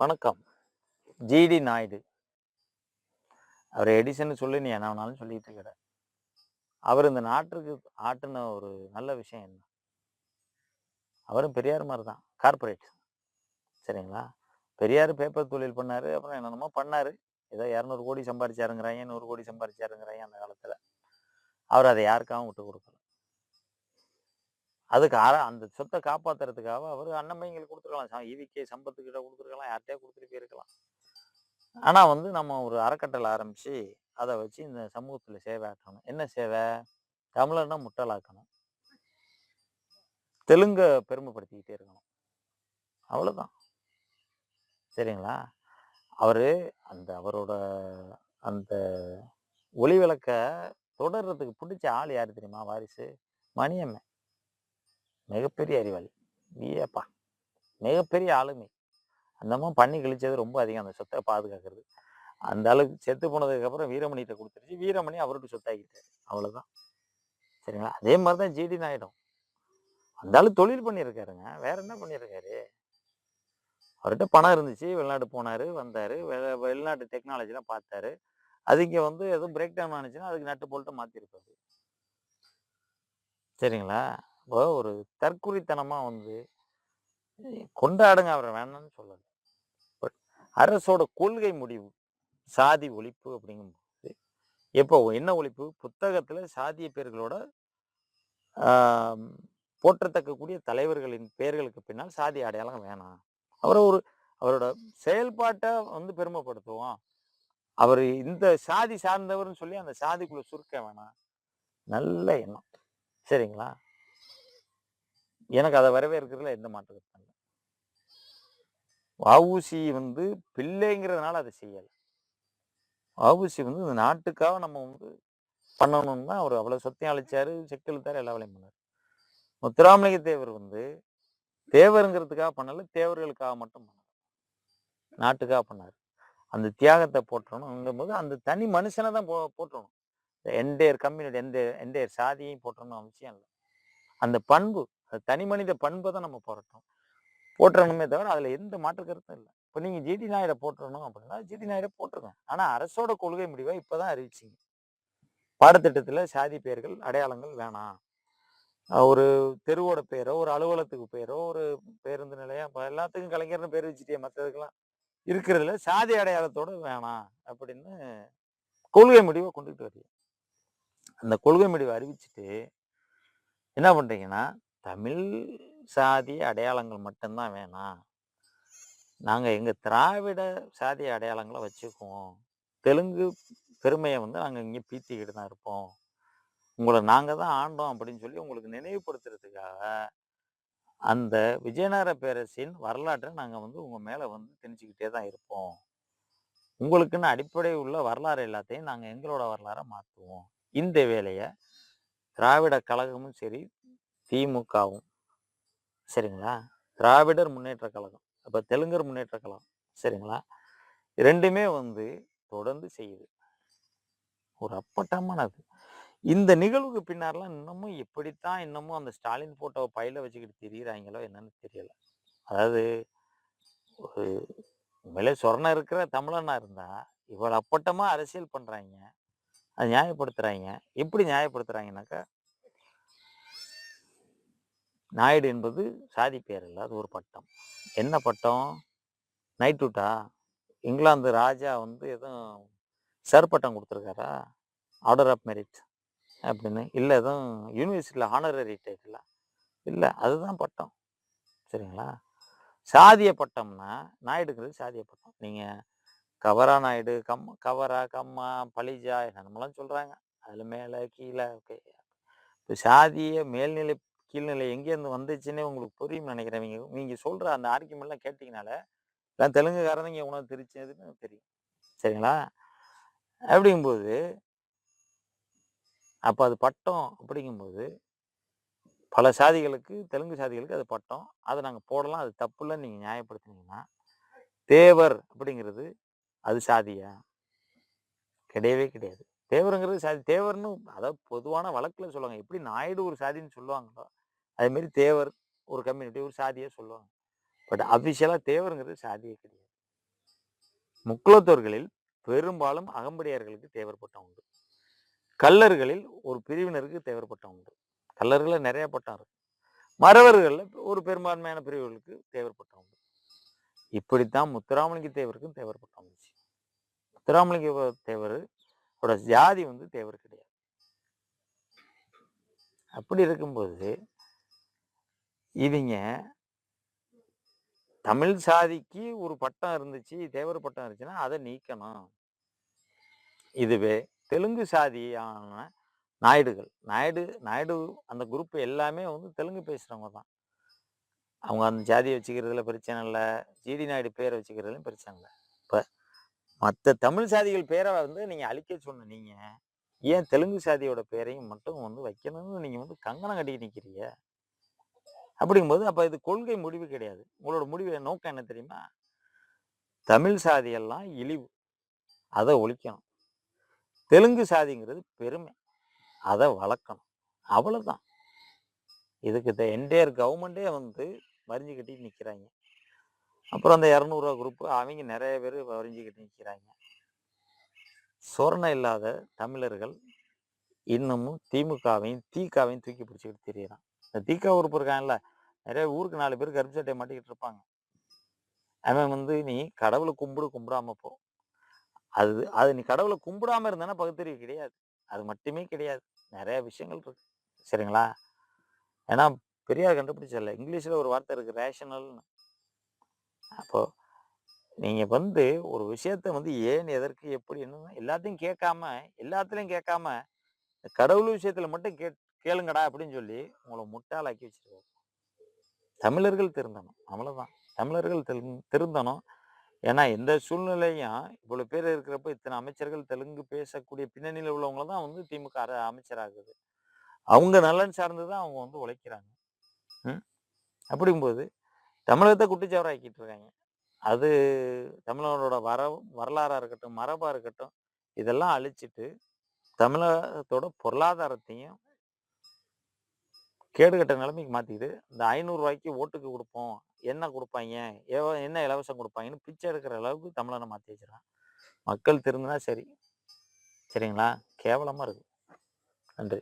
வணக்கம். ஜிடி நாயுடு. அவர் எடிசன் சொல்லி நீ என்ன வேணாலும் சொல்லிட்டு இருக்கிற. அவர் இந்த நாட்டுக்கு ஆட்டின ஒரு நல்ல விஷயம் என்ன? அவரும் பெரியார் மாதிரி தான். கார்பரேட் சரிங்களா? பெரியார் பேப்பர் தொழில் பண்ணார் அப்புறம் என்னென்னமோ பண்ணாரு. ஏதோ இரநூறு கோடி சம்பாரிச்சாருங்கிறாங்க நூறு கோடி சம்பாரிச்சாருங்கிறாங்க அந்த காலத்துல. அவர் அதை யாருக்காகவும் விட்டு கொடுக்கல. அதுக்கு அற- அந்த சொத்தை காப்பாத்துறதுக்காக அவர் அன்னமைங்களுக்கு கொடுத்துருக்கலாம். ஈவிகே சம்பத்துக்கிட்ட கொடுத்துருக்கலாம். யார்கிட்டயே கொடுத்துட்டு போயிருக்கலாம். ஆனா வந்து நம்ம ஒரு அறக்கட்டளை ஆரம்பிச்சு அதை வச்சு இந்த சமூகத்துல சேவை ஆக்கணும் என்ன சேவை? தமிழன்னா முட்டாளாக்கணும். தெலுங்க பெருமைப்படுத்திக்கிட்டே இருக்கணும். அவ்வளவுதான். சரிங்களா? அவரு அந்த அவரோட அந்த ஒளி விளக்க தொடர்றதுக்கு பிடிச்ச ஆள் யாரு தெரியுமா? வாரிசு? மணியம்மை. மிகப்பெரிய அறிவாளி. ஏப்பா மிகப்பெரிய ஆளுமை. அந்தம்மா பண்ணி கழிச்சது ரொம்ப அதிகம். அந்த சொத்தை பாதுகாக்கிறது. அந்த அளவுக்கு செத்து போனதுக்கப்புறம் வீரமணிகிட்ட கொடுத்துருச்சு. வீரமணி அவர்கிட்ட சொத்தாக்கிட்டாரு அவ்வளோதான் சரிங்களா? அதே மாதிரி தான் ஜிடி நாயிடும் அந்த ஆளு தொழில் பண்ணியிருக்காருங்க. வேற என்ன பண்ணியிருக்காரு? அவர்கிட்ட பணம் இருந்துச்சு. வெளிநாடு போனாரு வந்தார். வெளி வெளிநாட்டு டெக்னாலஜிலாம் பார்த்தாரு. அது இங்கே வந்து எதுவும் பிரேக் டவுன் ஆனிச்சுன்னா அதுக்கு நட்டு போல்ட்டு மாற்றிருப்பாரு சரிங்களா? அப்போ ஒரு தற்குறித்தனமாக வந்து கொண்டாடுங்க அவரை வேணாம்னு சொல்லலை. பட் அரசோட கொள்கை முடிவு சாதி ஒழிப்பு அப்படிங்கும்போது எப்போ என்ன ஒழிப்பு? புத்தகத்தில் சாதிய பேர்களோட போற்றத்தக்கக்கூடிய தலைவர்களின் பெயர்களுக்கு பின்னால் சாதி அடையாளம் வேணாம். அவரை ஒரு அவரோட செயல்பாட்டை வந்து பெருமைப்படுத்துவோம். அவர் இந்த சாதி சார்ந்தவர்னு சொல்லி அந்த சாதிக்குள்ள சுருக்க வேணாம். நல்ல எண்ணம். சரிங்களா? எனக்கு அதை வரவேற்கிறதுல எந்த மாற்று கருத்தும் இல்லை வந்து பிள்ளைங்கிறதுனால அதை செய்யலை வஉசி வந்து இந்த நாட்டுக்காக நம்ம வந்து பண்ணணும்னா அவர் அவ்வளவு சொத்தையும் அழைச்சாரு செக்கு இழுத்தாரு எல்லா வேலையும் பண்ணாரு முத்துராமலிங்க தேவர் வந்து தேவருங்கிறதுக்காக பண்ணல தேவர்களுக்காக மட்டும் பண்ணார் நாட்டுக்காக பண்ணார் அந்த தியாகத்தை போட்டணும் போது அந்த தனி மனுஷனை தான் போ போட்டணும் என்டையர் கம்யூனிட்டி எந்த என்டையர் சாதியையும் போட்டணும் அவசியம் இல்லை அந்த பண்பு அது தனி மனித பண்பை தான் நம்ம போராட்டம். போட்டுறணுமே தவிர அதில் எந்த மாற்று கருத்தும் இல்லை. இப்போ நீங்கள் ஜிடி நாயரை போட்டுறணும் அப்படின்னா ஜிடி நாயுட போட்டுருங்க ஆனால் அரசோட கொள்கை முடிவை இப்பதான் அறிவிச்சிங்க. பாடத்திட்டத்தில் சாதி பெயர்கள் அடையாளங்கள் வேணாம். ஒரு தெருவோட பேரோ ஒரு அலுவலகத்துக்கு பேரோ ஒரு பேருந்து நிலையம் இப்ப எல்லாத்துக்கும் கலைஞர்னு பேர் வச்சுட்டே மற்றதுக்கெல்லாம் இருக்கிறதுல சாதி அடையாளத்தோட வேணாம் அப்படின்னு கொள்கை முடிவை கொண்டுகிட்டு வரீங்க. அந்த கொள்கை முடிவை அறிவிச்சுட்டு என்ன பண்ணுறீங்கன்னா தமிழ் சாதி அடையாளங்கள் மட்டும்தான் வேணாம் நாங்கள் எங்கள் திராவிட சாதி அடையாளங்களை வச்சுக்குவோம். தெலுங்கு பெருமையை வந்து நாங்கள் இங்கே பீத்திக்கிட்டு தான் இருப்போம். உங்களை நாங்கள் தான் ஆண்டோம் அப்படின்னு சொல்லி உங்களுக்கு நினைவுபடுத்துறதுக்காக அந்த விஜயநகர பேரரசின் வரலாற்றை நாங்கள் வந்து உங்கள் மேலே வந்து திணிச்சுக்கிட்டே தான் இருப்போம். உங்களுக்குன்னு அடிப்படை உள்ள வரலாறு எல்லாத்தையும் நாங்கள் எங்களோட வரலாறை மாற்றுவோம் இந்த வேலையை திராவிட கழகமும் சரி திமுகவும். சரிங்களா? திராவிடர் முன்னேற்ற கழகம். அப்போ தெலுங்கர் முன்னேற்ற கழகம். சரிங்களா? ரெண்டுமே வந்து தொடர்ந்து செய்யுது. ஒரு அப்பட்டமானது இந்த நிகழ்வுக்கு பின்னார்லாம் இன்னமும் எப்படித்தான் இன்னமும் அந்த ஸ்டாலின் போட்டோவை பையில வச்சுக்கிட்டு தெரியுறாங்களோ என்னன்னு தெரியல. அதாவது ஒரு உண்மையிலே சொரணம் இருக்கிற தமிழனா இருந்தா இவ்வளவு அப்பட்டமா அரசியல் பண்றாங்க அதை நியாயப்படுத்துறாங்க எப்படி நியாயப்படுத்துறாங்கனாக்கா நாயுடு என்பது சாதி பேர் இல்லாத ஒரு பட்டம். என்ன பட்டம்? நைட்டுட்டா இங்கிலாந்து ராஜா வந்து எதுவும் சர் பட்டம் கொடுத்துருக்காரா? ஆர்டர் ஆஃப் மெரிட் அப்படின்னு. இல்லை எதுவும் யூனிவர்சிட்டியில் ஹானரரி டைட்டில் இல்லை. அதுதான் பட்டம். சரிங்களா? சாதிய பட்டம்னா நாயுடுங்கிறது சாதிய பட்டம். நீங்கள் கவரா நாயுடு கம் கவரா கம்மா பலிஜா என்னென்னமோலாம் சொல்கிறாங்க அதில் மேலே கீழே ஓகே இப்போ சாதிய மேல்நிலை கீழ்நிலை எங்கேருந்து வந்துச்சுன்னே உங்களுக்கு புரியும் நினைக்கிறேன். நீங்கள் நீங்கள் சொல்கிற அந்த ஆர்குமெண்ட்லாம் கேட்டிங்கனால எல்லாம் தெலுங்குக்காரங்க உணவு தெரிச்சதுன்னு தெரியும். சரிங்களா? அப்படிங்கும்போது அப்போ அது பட்டம் அப்படிங்கும்போது பல சாதிகளுக்கு தெலுங்கு சாதிகளுக்கு அது பட்டம். அதை நாங்கள் போடலாம். அது தப்பு இல்லைன்னு நீங்கள் நியாயப்படுத்துனீங்கன்னா தேவர் அப்படிங்கிறது அது சாதியா? கிடையவே கிடையாது. தேவருங்கிறது சாதி. தேவர்னு அதாவது பொதுவான வழக்கில் சொல்லுவாங்க. எப்படி நாயுடு ஒரு சாதின்னு சொல்லுவாங்களோ அதேமாரி மாதிரி தேவர் ஒரு கம்யூனிட்டி ஒரு சாதியை சொல்லுவாங்க. பட் அஃபிஷியலாக தேவருங்கிறது சாதியே கிடையாது. முக்குலத்தோர்களில் பெரும்பாலும் அகம்படியார்களுக்கு தேவைப்பட்டம் உண்டு. கல்லர்களில் ஒரு பிரிவினருக்கு தேவைப்பட்டம் உண்டு. கல்லர்கள நிறைய பட்டம் இருக்கு. மறவர்களில் ஒரு பெரும்பான்மையான பிரிவுகளுக்கு தேவைப்பட்டம் உண்டு. இப்படித்தான் முத்துராமலிங்க தேவருக்கும் தேவைப்பட்டம் வந்துச்சு. முத்துராமலிங்க தேவர் ஜாதி வந்து தேவர் கிடையாது. அப்படி இருக்கும்போது இவங்க தமிழ் சாதிக்கு ஒரு பட்டம் இருந்துச்சு தேவர் பட்டம் இருந்துச்சுன்னா அதை நீக்கணும். இதுவே தெலுங்கு சாதியான நாயுடுகள். நாயுடு நாயுடு அந்த குரூப் எல்லாமே வந்து தெலுங்கு பேசுகிறவங்க தான். அவங்க அந்த ஜாதியை வச்சுக்கிறதுல பிரச்சனை இல்லை. ஜிடி நாயுடு பேரை வச்சுக்கிறதுலையும் பிரச்சனை இல்லை. இப்போ மற்ற தமிழ் சாதிகள் பேரை வந்து நீங்கள் அழிக்க சொன்ன நீங்கள் ஏன் தெலுங்கு சாதியோட பேரையும் மட்டும் வந்து வைக்கணும்னு நீங்கள் வந்து கங்கணம் கட்டிட்டு நிற்கிறீங்க அப்படிங்கும்போது அப்போ இது கொள்கை முடிவு கிடையாது. உங்களோட முடிவு நோக்கம் என்ன தெரியுமா? தமிழ் சாதியெல்லாம் இழிவு. அதை ஒழிக்கணும். தெலுங்கு சாதிங்கிறது பெருமை. அதை வளர்க்கணும். அவ்வளோதான் இதுக்கு இந்த என்டையர் கவர்மெண்ட்டே வந்து வரிஞ்சு கட்டி நிற்கிறாங்க அப்புறம் அந்த இரநூறுவா குரூப்பு அவங்க நிறைய பேர் வரிஞ்சு கட்டி நிற்கிறாங்க சொரணை இல்லாத தமிழர்கள் இன்னமும் திமுகவையும் தீக்காவையும் தூக்கி பிடிச்சிக்கிட்டு தெரியலாம் இந்த தீக்கா உறுப்பு இருக்கான்ல நிறைய ஊருக்கு நாலு பேர் கருப்பு சட்டையை மாட்டிக்கிட்டு இருப்பாங்க. அவன் வந்து நீ கடவுளை கும்பிடு கும்பிடாம போ. அது அது நீ கடவுளை கும்பிடாம இருந்தானா பகுத்தறிவு கிடையாது. அது மட்டுமே கிடையாது. நிறைய விஷயங்கள் இருக்கு. சரிங்களா? ஏன்னா பெரியார் கண்டுபிடிச்சல இங்கிலீஷ்ல ஒரு வார்த்தை இருக்கு ரேஷனல்னு அப்போ நீங்க வந்து ஒரு விஷயத்த வந்து ஏன் எதற்கு எப்படி என்ன எல்லாத்தையும் கேட்காம எல்லாத்துலயும் கேட்காம கடவுள் விஷயத்துல மட்டும் கே கேளுங்கடா அப்படின்னு சொல்லி உங்களை முட்டாளாக்கி வச்சிருக்காரு. தமிழர்கள் திருந்தணும். அவ்வளவுதான். தமிழர்கள் திருந்தணும். ஏன்னா எந்த சூழ்நிலையும் இவ்வளோ பேர் இருக்கிறப்ப இத்தனை அமைச்சர்கள் தெலுங்கு பேசக்கூடிய பின்னணியில் உள்ளவங்க தான் வந்து திமுக அமைச்சராகுது. அவங்க நலன் சார்ந்து தான் அவங்க வந்து உழைக்கிறாங்க. ம்? அப்படிங்கும்போது தமிழகத்தை குட்டிச்சவராக்கிட்டு இருக்காங்க. அது தமிழனோட வர வரலாறாக இருக்கட்டும் மரபாக இருக்கட்டும் இதெல்லாம் அழிச்சிட்டு தமிழகத்தோட பொருளாதாரத்தையும் கேடுகட்ட நிலைமைக்கு மாற்றிக்கிட்டு இந்த ஐநூறுரூவாய்க்கு ஓட்டுக்கு கொடுப்போம். என்ன கொடுப்பாங்க? என்ன இலவசம் கொடுப்பாங்கன்னு பிச்சை எடுக்கிற அளவுக்கு தமிழனை மாற்றி வச்சிடறான் மக்கள் திருந்தினா சரி. சரிங்களா? கேவலமாக இருக்குது நன்றி.